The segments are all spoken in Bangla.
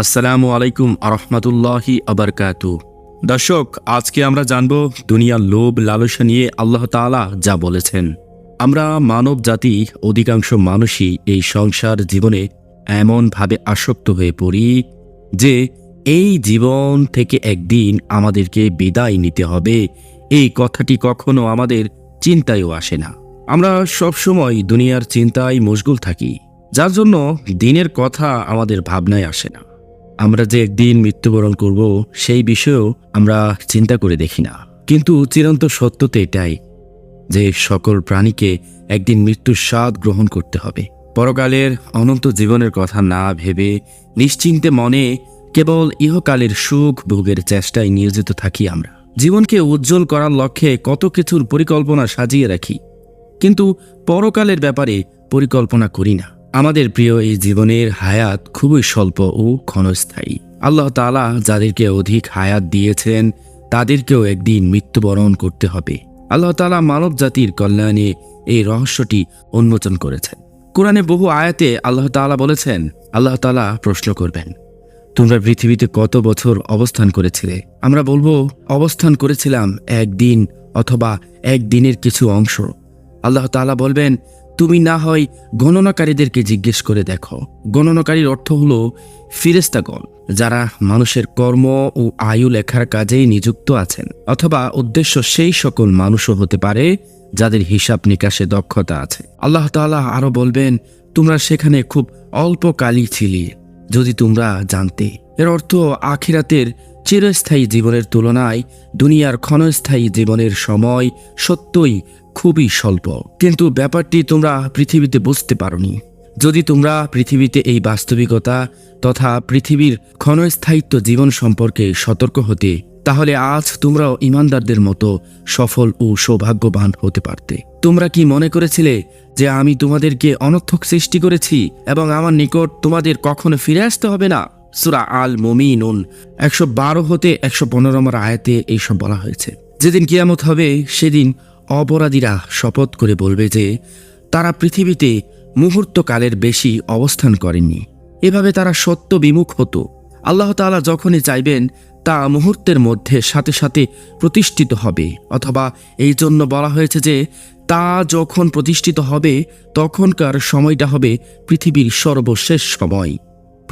আসসালামু আলাইকুম আরহামতুল্লাহি আবরকাতু। দর্শক, আজকে আমরা জানব দুনিয়ার লোভ লালসা নিয়ে আল্লাহ তাআলা যা বলেছেন। আমরা মানব জাতি অধিকাংশ মানুষই এই সংসার জীবনে এমনভাবে আসক্ত হয়ে পড়ি যে এই জীবন থেকে একদিন আমাদেরকে বিদায় নিতে হবে। এই কথাটি কখনো আমাদের চিন্তায়ও আসে না। আমরা সবসময় দুনিয়ার চিন্তায় মশগুল থাকি, যার জন্য দিনের কথা আমাদের ভাবনায় আসে না। আমরা যে একদিন মৃত্যুবরণ করব, সেই বিষয়েও আমরা চিন্তা করে দেখি না। কিন্তু চিরন্ত সত্য তো এটাই যে সকল প্রাণীকে একদিন মৃত্যুর স্বাদ গ্রহণ করতে হবে। পরকালের অনন্ত জীবনের কথা না ভেবে নিশ্চিন্তে মনে কেবল ইহকালের সুখ ভোগের চেষ্টায় নিয়োজিত থাকি আমরা। জীবনকে উজ্জ্বল করার লক্ষ্যে কত কিছুর পরিকল্পনা সাজিয়ে রাখি, কিন্তু পরকালের ব্যাপারে পরিকল্পনা করি না। আমাদের প্রিয় এই জীবনের হায়াত খুবই স্বল্প ও ক্ষণস্থায়ী। আল্লাহ তাআলা যাদেরকে অধিক হায়াত দিয়েছেন, তাদেরকেও একদিন মৃত্যুবরণ করতে হবে। আল্লাহ তালা মানব জাতির কল্যাণে এই রহস্যটি উন্মোচন করেছেন। কোরআনে বহু আয়াতে আল্লাহ তাআলা বলেছেন, আল্লাহ তালা প্রশ্ন করবেন, তোমরা পৃথিবীতে কত বছর অবস্থান করেছিলে? আমরা বলব, অবস্থান করেছিলাম একদিন অথবা একদিনের কিছু অংশ। আল্লাহ তাআলা বলবেন তুমি না হয় গণনাকারীদেরকে জিজ্ঞেস করে দেখো। গণনাকারীর অর্থ হলো ফিরেস্তাগণ যারা মানুষের কর্ম ও আয়ু লেখার কাজেই নিযুক্ত আছেন, অথবা উদ্দেশ্য সেই সকল মানুষও হতে পারে যাদের হিসাব নিকাশে দক্ষতা আছে। আল্লাহ তাআলা আরও বলবেন, তোমরা সেখানে খুব অল্প কালই ছিলে, যদি তোমরা জানতে। এর অর্থ আখিরাতের চিরস্থায়ী জীবনের তুলনায় দুনিয়ার ক্ষণস্থায়ী জীবনের সময় সত্যই খুবই স্বল্প। কিন্তু ব্যাপারটি তোমরা পৃথিবীতে বুঝতে পারোনি। যদি তোমরা পৃথিবীতে এই বাস্তবিকতা তথা পৃথিবীর ক্ষণস্থায়িত্ব জীবন সম্পর্কে সতর্ক হতে, তাহলে আজ তোমরাও ইমানদারদের মতো সফল ও সৌভাগ্যবান হতে পারতে। তোমরা কি মনে করেছিলে যে আমি তোমাদেরকে অনর্থক সৃষ্টি করেছি এবং আমার নিকট তোমাদের কখনো ফিরে আসতে হবে না? সুরা আল মমিনুন একশো বারো হতে একশো পনেরো আয়াতে এইসব বলা হয়েছে। যেদিন কিয়ামত হবে, সেদিন অপরাধীরা শপথ করে বলবে যে, তারা পৃথিবীতে মুহূর্তকালের বেশি অবস্থান করেননি। এভাবে তারা সত্য বিমুখ হতো। আল্লাহ তাআলা যখনই চাইবেন, তা মুহূর্তের মধ্যে সাথে সাথে প্রতিষ্ঠিত হবে। অথবা এই জন্য বলা হয়েছে যে, তা যখন প্রতিষ্ঠিত হবে, তখনকার সময়টা হবে পৃথিবীর সর্বশেষ সময়।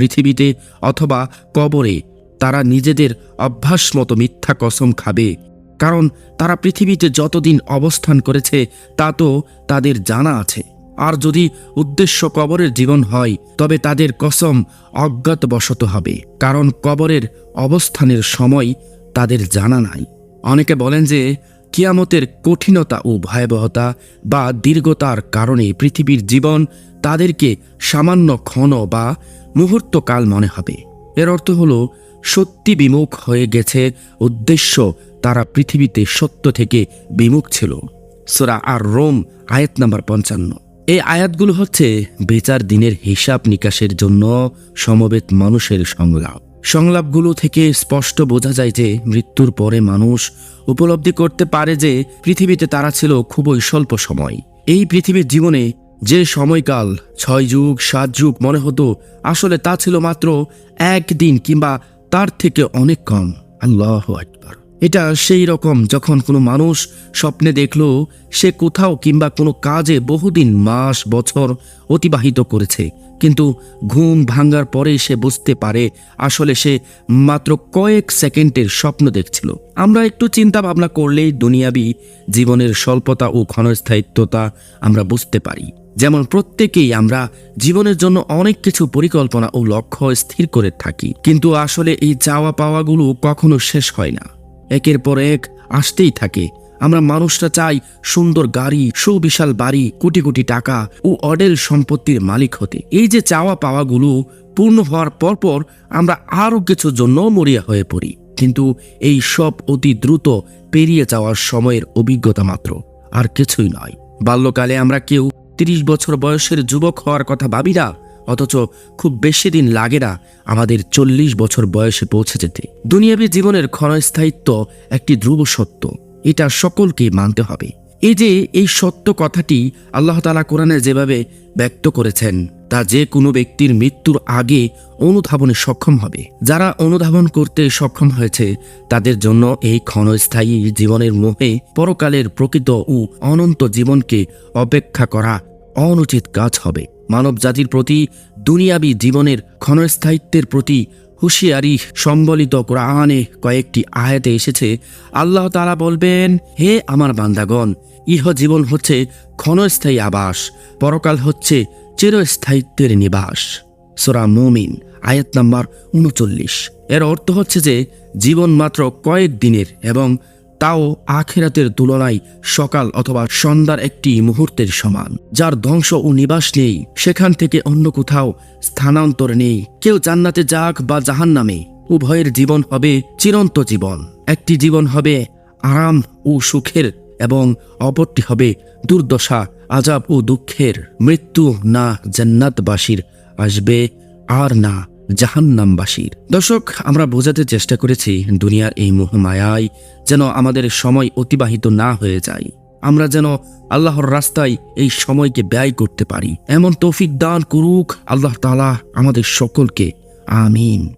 পৃথিবীতে অথবা কবরে তারা নিজেদের অভ্যাস মতো মিথ্যা কসম খাবে। কারণ তারা পৃথিবীতে যতদিন অবস্থান করেছে, তা তো তাদের জানা আছে। আর যদি উদ্দেশ্য কবরের জীবন হয়, তবে তাদের কসম অজ্ঞাতবশত হবে। কারণ কবরের অবস্থানের সময় তাদের জানা নাই। অনেকে বলেন যে, কিয়ামতের কঠিনতা ও ভয়াবহতা বা দীর্ঘতার কারণে পৃথিবীর জীবন তাদেরকে সামান্য ক্ষণ বা মুহূর্তকাল মনে হবে। এর অর্থ হল, সত্যি বিমুখ হয়ে গেছে উদ্দেশ্য তারা পৃথিবীতে সত্য থেকে বিমুখ ছিল। সোরা আর রোম আয়াত নাম্বার পঞ্চান্ন। এই আয়াতগুলো হচ্ছে বেচার দিনের হিসাব নিকাশের জন্য সমবেত মানুষের সংলাপ। সংলাপগুলো থেকে স্পষ্ট বোঝা যায় যে মৃত্যুর পরে মানুষ উপলব্ধি করতে পারে যে পৃথিবীতে তারা ছিল খুবই স্বল্প সময়। এই পৃথিবীর জীবনে যে সময়কাল, ছয় যুগ, সাত যুগ মনে হতো, আসলে তা ছিল মাত্র একদিন কিংবা তার থেকে অনেক কম। আল্লাহ আকবার। এটা সেই রকম যখন কোনো মানুষ স্বপ্নে দেখল সে কোথাও কিংবা কোনো কাজে বহুদিন, মাস, বছর অতিবাহিত করেছে। কিন্তু ঘুম ভাঙ্গার পরে সে বুঝতে পারে, আসলে সে মাত্র কয়েক সেকেন্ডের স্বপ্ন দেখছিল। আমরা একটু চিন্তা ভাবনা করলেই দুনিয়াবি জীবনের স্বল্পতা ও ক্ষণস্থায়িত্বতা আমরা বুঝতে পারি। যেমন প্রত্যেকেই আমরা জীবনের জন্য অনেক কিছু পরিকল্পনা ও লক্ষ্য স্থির করে থাকি। কিন্তু আসলে এই চাওয়া পাওয়াগুলো কখনো শেষ হয় না। একের পর এক আসতেই থাকে। আমরা মানুষরা চাই সুন্দর গাড়ি, সুবিশাল বাড়ি, কোটি কোটি টাকা ও অডেল সম্পত্তির মালিক হতে। এই যে চাওয়া পাওয়াগুলো পূর্ণ হওয়ার পরপর আমরা আরও কিছুর জন্য মরিয়া হয়ে পড়ি। কিন্তু এই সব অতি দ্রুত পেরিয়ে যাওয়ার সময়ের অভিজ্ঞতা মাত্র। আর কিছুই নয়। বাল্যকালে আমরা কেউ তিরিশ বছর বয়সের যুবক হওয়ার কথা ভাবি না, অথচ খুব বেশি দিন লাগে না আমাদের চল্লিশ বছর বয়সে পৌঁছে যেতে। দুনিয়াবী জীবনের ক্ষণস্থায়িত্ব একটি ধ্রুব সত্য, এটা সকলকে মানতে হবে। এই যে এই সত্য কথাটি আল্লাহ তালা কোরআনে যেভাবে ব্যক্ত করেছেন, তা যে কোনো ব্যক্তির মৃত্যুর আগে অনুধাবনে সক্ষম হবে। যারা অনুধাবন করতে সক্ষম হয়েছে, তাদের জন্য এই ক্ষণস্থায়ী জীবনের মোহে পরকালের প্রকৃত ও অনন্ত জীবনকে অপেক্ষা করা অনুচিত কাজ হবে। মানব জাতির প্রতি, দুনিয়াবি জীবনের ক্ষণস্থায়িত্বের প্রতি হুঁশিয়ারি সম্বলিত কোরআনে কয়েকটি আয়াতে এসেছে। আল্লাহ তাআলা বলবেন, হে আমার বান্দাগণ, ইহ জীবন হচ্ছে ক্ষণস্থায়ী আবাস, পরকাল হচ্ছে চিরস্থায়িত্বের নিবাস। সোরা মুমিন, আয়াত নাম্বার উনচল্লিশ। এর অর্থ হচ্ছে যে, জীবন মাত্র কয়েক দিনের এবং তাও আখেরাতের তুলনায় সকাল অথবা সন্ধ্যার একটি মুহূর্তের সমান। যার ধ্বংস ও নিবাস নেই, সেখান থেকে অন্য কোথাও স্থানান্তর নেই। কেউ জান্নাতে যাক বা জাহান নামে উভয়ের জীবন হবে চিরন্ত জীবন। একটি জীবন হবে আরাম ও সুখের এবং অপরটি হবে দুর্দশা আজাব ও দুঃখের। মৃত্যু না জান্নাতবাসীর আসবে আর না জাহান্নামবাসীর। দর্শক, আমরা বোঝাতে চেষ্টা করেছি দুনিয়ার এই মোহমায়ায় যেন আমাদের সময় অতিবাহিত না হয়ে যায়। আমরা যেন আল্লাহর রাস্তায় এই সময়কে ব্যয় করতে পারি। এমন তৌফিক দান করুক আল্লাহ তালা আমাদের সকলকে। আমিন।